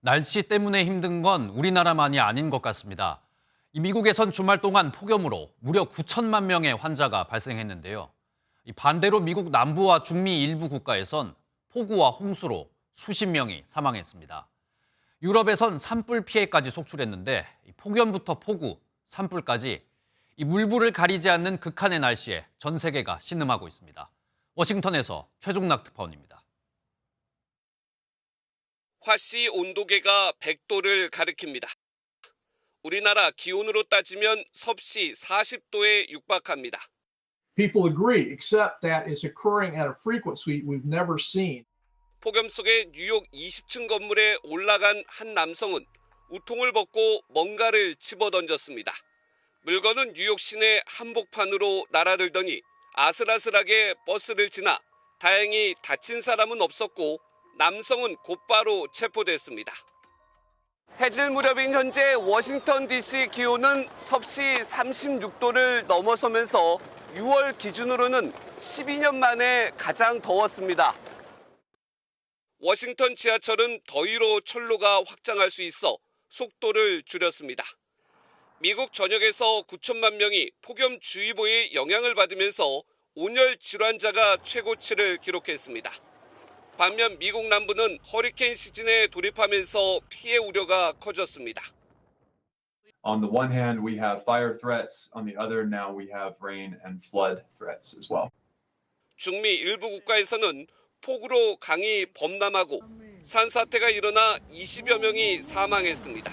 날씨 때문에 힘든 건 우리나라만이 아닌 것 같습니다. 이 미국에선 주말 동안 폭염으로 무려 9천만 명의 환자가 발생했는데요. 이 반대로 미국 남부와 중미 일부 국가에선 폭우와 홍수로 수십 명이 사망했습니다. 유럽에선 산불 피해까지 속출했는데 이 폭염부터 폭우, 산불까지 이 물불을 가리지 않는 극한의 날씨에 전 세계가 신음하고 있습니다. 워싱턴에서 최종락 특파원입니다. 화씨 온도계가 100도를 가리킵니다. 우리나라 기온으로 따지면 섭씨 40도에 육박합니다. people agree, except that it's occurring at a frequency we've never seen. 폭염 속에 뉴욕 20층 건물에 올라간 한 남성은 우통을 벗고 뭔가를 집어던졌습니다. 물건은 뉴욕 시내 한복판으로 날아들더니 아슬아슬하게 버스를 지나 다행히 다친 사람은 없었고 남성은 곧바로 체포됐습니다. 해질 무렵인 현재 워싱턴 DC 기온은 섭씨 36도를 넘어서면서 6월 기준으로는 12년 만에 가장 더웠습니다. 워싱턴 지하철은 더위로 철로가 확장할 수 있어 속도를 줄였습니다. 미국 전역에서 9천만 명이 폭염주의보의 영향을 받으면서 온열 질환자가 최고치를 기록했습니다. 반면 미국 남부는 허리케인 시즌에 돌입하면서 피해 우려가 커졌습니다. On the one hand, we have fire threats. On the other, now we have rain and flood threats as well. 중미 일부 국가에서는 폭우로 강이 범람하고 산사태가 일어나 20여 명이 사망했습니다.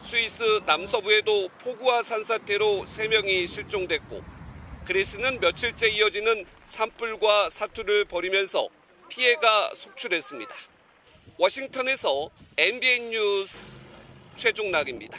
스위스 남서부에도 폭우와 산사태로 3명이 실종됐고 그리스는 며칠째 이어지는 산불과 사투를 벌이면서 피해가 속출했습니다. 워싱턴에서 MBN 뉴스 최종락입니다.